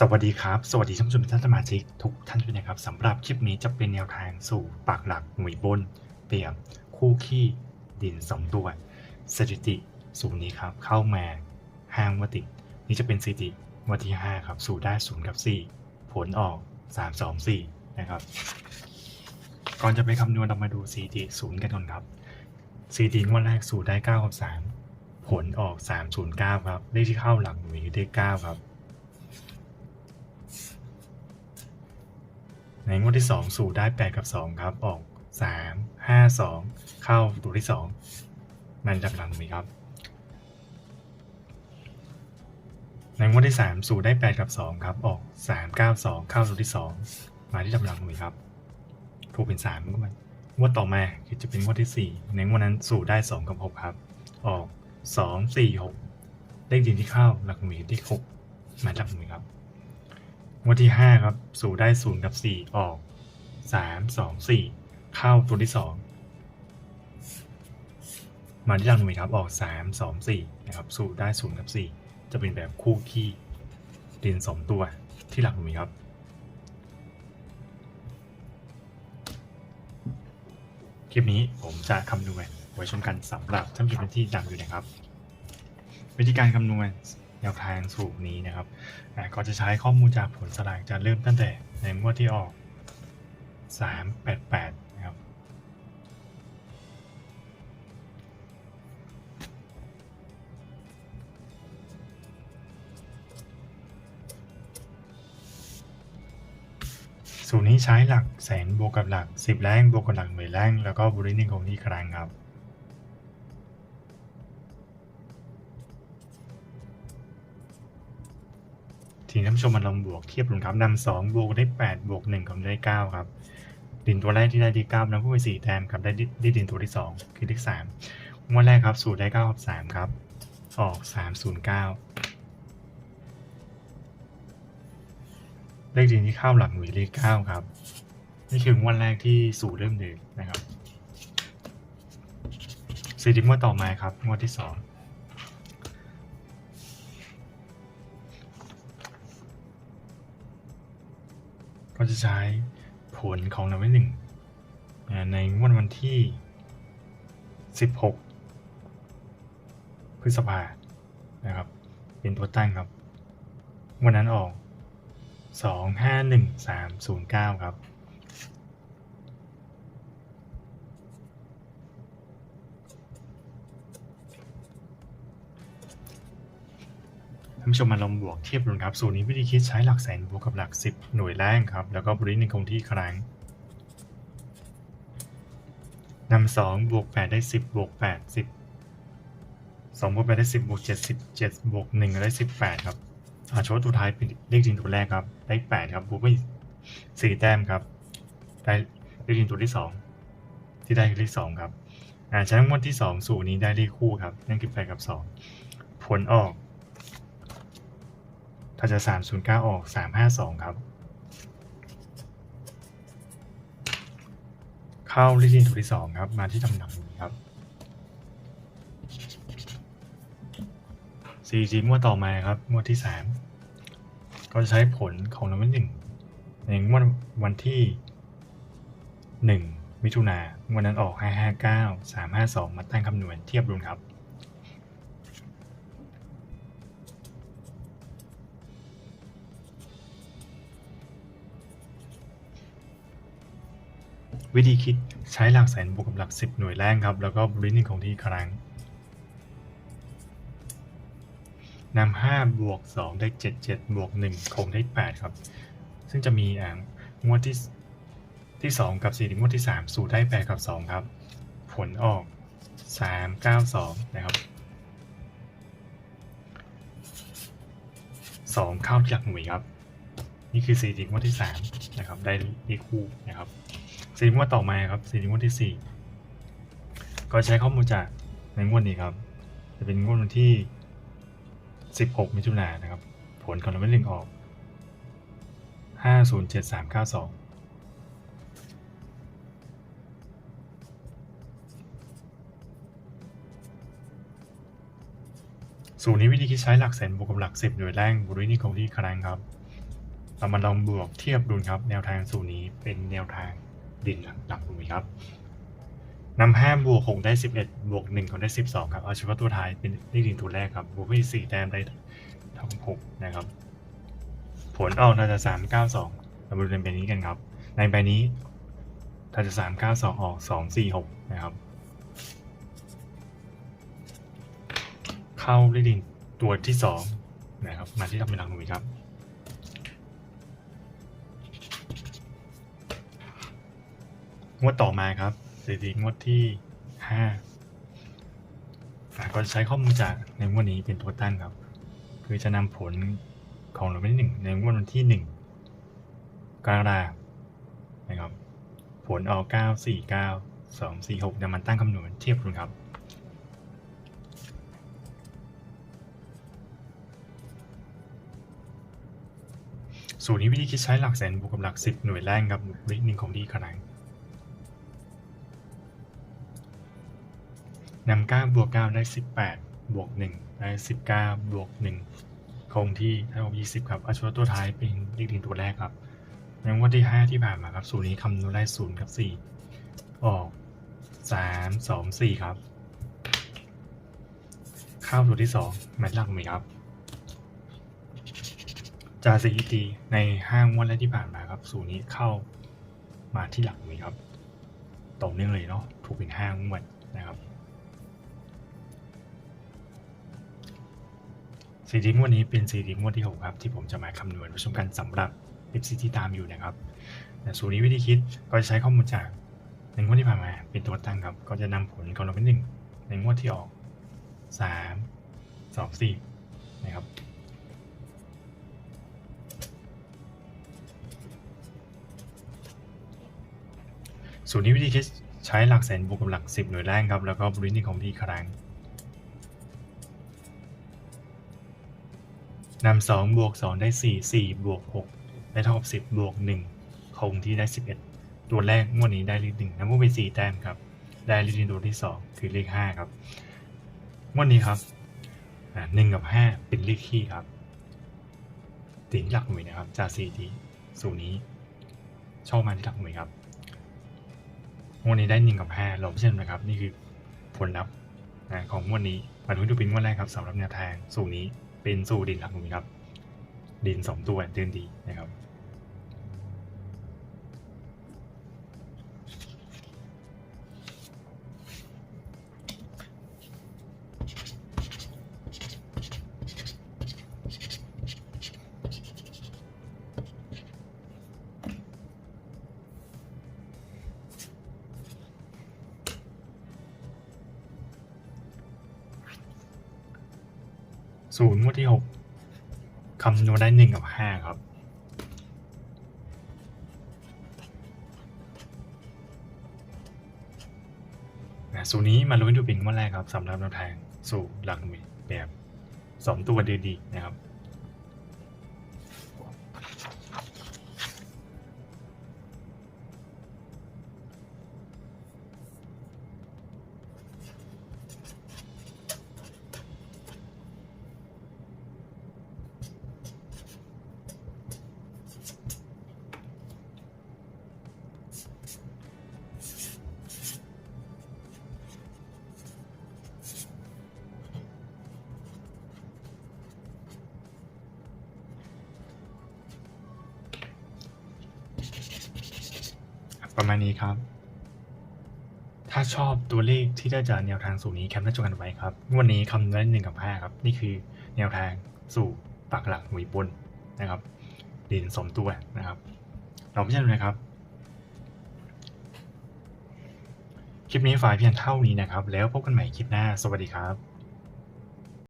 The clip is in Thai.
สวัสดีครับ สวัสดีท่านผู้ชมท่านสมาชิกทุกท่านด้วยนะครับสำหรับคลิปนี้จะเป็นแนวทางสู่ปากหลักหน่วยบนเปี่ยมคู่ขี้ดินสองตัวสถิติสูงนี้ครับ เข้ามาห้างวัตินี่จะเป็นสถิติวันที่ 5 ครับสู่ได้0กับ4ผลออก 3 2 4 นะครับ ก่อนจะไปคำนวณเรามาดูสถิติศูนย์กันก่อนครับสถิติงวดแรกสู่ได้9กับ3ผลออก 309 ครับเลขที่เข้าหลักหน่วยคือได้9ครับ ในงวดที่ 2 สู่ได้ 8 กับ 2 ครับ ออก 3 5 2 เข้าตัวที่2มันจากหลังมีครับ ในงวดที่ 3 สู่ได้ 8 กับ 2 ครับ ออก 3 9 2 เข้าตัวที่ 2 มาที่ตำลังมีครับ ถูกเป็น3ก็มันงวดต่อมาคือจะเป็นงวดที่ 4 ในงวดนั้นสู่ได้ 2 กับ 6 ครับ ออก 2 4 6เลขดินที่เข้าหลักหมีที่ 6 มาจากหมีครับ งวดที่5ครับสู่ได้0กับ4ออก3 2 4เข้าตัวที่2มาที่หลักหน่วยครับออก3 2 4นะครับสู่ได้0กับ4จะเป็นแบบคู่ขี้ดิน2ตัวที่หลักหน่วยครับคลิปนี้ผมจะคำนวณไว้ชมกันสำหรับท่านผู้ชมที่ดังอยู่นะครับ วิธีการคำนวณ นวทางสูตรนี้นะครับก็จะใช้ข้อมูลจากผลสลากจะเริ่มตั้งแต่ในงวดที่ออก 388 นะครับ สูตรนี้ใช้หลักแสนบวกกับหลัก 10 แรงบวกกับหลักหมื่นแรงแล้วก็บริหนึ่งของที่ครั้งครับ ท่านผู้ชมมาลองบวกเทียบดูครับนำสองบวกได้แปดบวกหนึ่งกับได้เก้าครับ ดินตัวแรกที่ได้ที่เก้านำผู้ไปสี่แต้มครับได้ดิได้ดินตัวที่สองคือที่สามงวดแรกครับสูตรได้เก้ากับสามครับ ออกสามศูนย์เก้าเลขดินที่เข้าหลังหน่วยเลขเก้าครับ นี่คืองวดแรกที่สูตรเริ่มเดินนะครับสี่ดิมงวดต่อมาครับงวดที่สอง็จะใช้ผลของรางวัลหนึ่งในงวดวันที่ 16 พฤษภานะครับ เป็นตัวตั้งครับ วันนั้นออก 251309 ครับานผู้ชมมาลองบวกเทียบดูนครับ สูตรนี้วิธีคิดใช้หลักแสนบวกกับหลัก 10 หน่วยแรงครับ แล้วก็บริหนึ่งคงที่ครั้งนำสองบวก8ได้10บวก8 10 2บวก8ได้10บวก7 17บวก1ได้18ครับอาโชว์ตัวท้ายเป็นเลขจริงตัวแรกครับได้8ครับบวกไป4แต้มครับ ได้เลขจริงตัวที่2ที่ได้คือเลข2ครับอ่าใช้งวดที่2สูตรนี้ได้เลขคู่ครับ นั่นคือ8กับ2ผลออก ถ้าจะ 309 ออก 352 ครับ เข้าลขที่ตัวที่2ครับ มาที่ตำแหน่งนี้ครับสี่จีงวดต่อมาครับงวดที่3ก็จะใช้ผลของรางวัลหนึ่งในงวดวันที่1มิถุนายนวันนั้นออก 559 352 มาตั้งคำนวณเทียบดูครับ วิธีคิดใช้หลักแสนบวกกับหลัก10หน่วยแรงครับ แล้วก็บริหนึ่งของที่ครั้งนำ5บวก2ได้7 7บวก1คงได้8ครับ ซึ่งจะมีอ่างวดที่ที่2กับ4ถึงวดที่3สู่ได้8กับ2ครับ ผลออก3 9 2นะครับ2เข้าที่หลักหน่วยครับ นี่คือ4ถึงงวดที่3นะครับ ได้เลขคู่นะครับ สี่งวดต่อมาครับสี่งวดที่สี่ก็ใช้ข้อมูลจากในงวดนี้ครับ จะเป็นงวดวันที่สิบหกมิถุนายนนะครับ ผลของรางวัลหนึ่งออกห้าศูนย์เจ็ดสามเก้าสองสูตรนี้วิธีคิดใช้หลักแสนบวกกับหลักสิบหน่วยแรงบริวิธีคงที่ครั้งครับ เรามาลองบวกเทียบดูครับ แนวทางสูตรนี้เป็นแนวทาง ดินหลักหลักหน่วยครับนำห้าบวกหกได้สิบเอ็ดบวกหนึ่งก็ได้สิบสองครับ เอาเฉพาะตัวท้ายเป็นเลขดินตัวแรกครับบวกไปสี่แต้มได้เท่ากับหกนะครับ ผลออกเราจะสามเก้าสองเรามาดูในใบนี้กันครับ ในใบนี้เราจะสามเก้าสองออกสองสี่หกนะครับ เข้าเลขดินตัวที่สองนะครับ มาที่เราเป็นหลักหน่วยครับ งวดต่อมาครับสถิติงวดที่ห้าอะก็จะใช้ข้อมูลจากในงวดนี้เป็นตัวตั้งครับ คือจะนำผลของรางวัลที่หนึ่งในงวดวันที่หนึ่งกรกฎาคมนะครับ ผลออกเก้าสี่เก้าสองสี่หกนำมันตั้งคำนวณเทียบกันครับสูตรนี้วิธีคิดใช้หลักแสนบวกกับหลักสิบหน่วยแรกกับวิธีหนึ่งของดีขนาด นำเก้าบวกเก้าได้สิบแปดบวกหนึ่งได้สิบเก้าบวกหนึ่งคงที่เท่ากับยี่สิบครับ อาเฉพาตัวท้ายเป็นเลขดินตัวแรกครับ ในวันที่ห้าที่ผ่านมาครับ สูตรนี้คำนวณได้ศูนย์กับสี่ออกสามสองสี่ครับเข้าตัวที่สองแมทหลักหมีครับ จากสถิติในห้างวันแรกที่ผ่านมาครับ สูตรนี้เข้ามาที่หลักหมีครับ ต่อเนื่องเลยเนาะ ถูกเป็นห้างงวดนะครับ สีดีงวดนี้เป็นสีดีงวดที่ 6 ครับ ที่ผมจะมาคำนวณผู้ชมกันสำหรับ FC ที่ตามอยู่นะครับแต่สูตรนี้วิธีคิดก็จะใช้ข้อมูลจากในงวดที่ผ่านมาเป็นตัวตั้งครับ ก็จะนำผลของเราเป็นหนึ่งในงวดที่ออก 3 2 4นะครับสูตรนี้วิธีคิดใช้หลักแสนบวกกับหลัก 10 หน่วยแรกครับ แล้วก็บริณิของที่ครั้ง นำสองบวกสองได้สี่สี่บวกหกได้เท่ากับสิบบวกหนึ่งคงที่ได้สิบเอ็ดตัวแรกงวดนี้ได้เลขหนึ่งนำพวกไปสี่แต้มครับ ได้เลขตัวที่สองคือเลขห้าครับงวดนี้ครับหนึ่งกับห้าเป็นเลขคี่ครับติงหลักหน่วยนะครับจากสี่ทีสูนี้ชอบมาที่หลักหน่วยครับงวดนี้ได้หนึ่งกับห้าลองเช่นนะครับ นี่คือผลลัพธ์ของงวดนี้มาดูดูเป็นงวดแรกครับสำหรับแนวทางสูนี้ เป็นสู้ดินหลักหน่วยครับ ดินสองตัวเดินดีนะครับ ศูนย์งวดที่หกคำนวณได้หนึ่งกับห้าครับนะสูตรนี้มาลุ้นดูเป็นงวดแรกครับสำหรับแนวทางสู่หลักหน่วยแบบสองตัวเดินดีนะครับ ประมาณนี้ครับ ถ้าชอบตัวเลขที่ได้จากแนวทางสูตรนี้แคปหน้าจอกันไว้ครับ วันนี้คำนวณหนึ่งกับห้าครับ นี่คือแนวทางสู่ปักหลักหน่วยบนนะครับ ดินสมตัวนะครับ เราไม่ใช่เลยนะครับ คลิปนี้ฝ่ายเพียงเท่านี้นะครับ แล้วพบกันใหม่คลิปหน้า สวัสดีครับ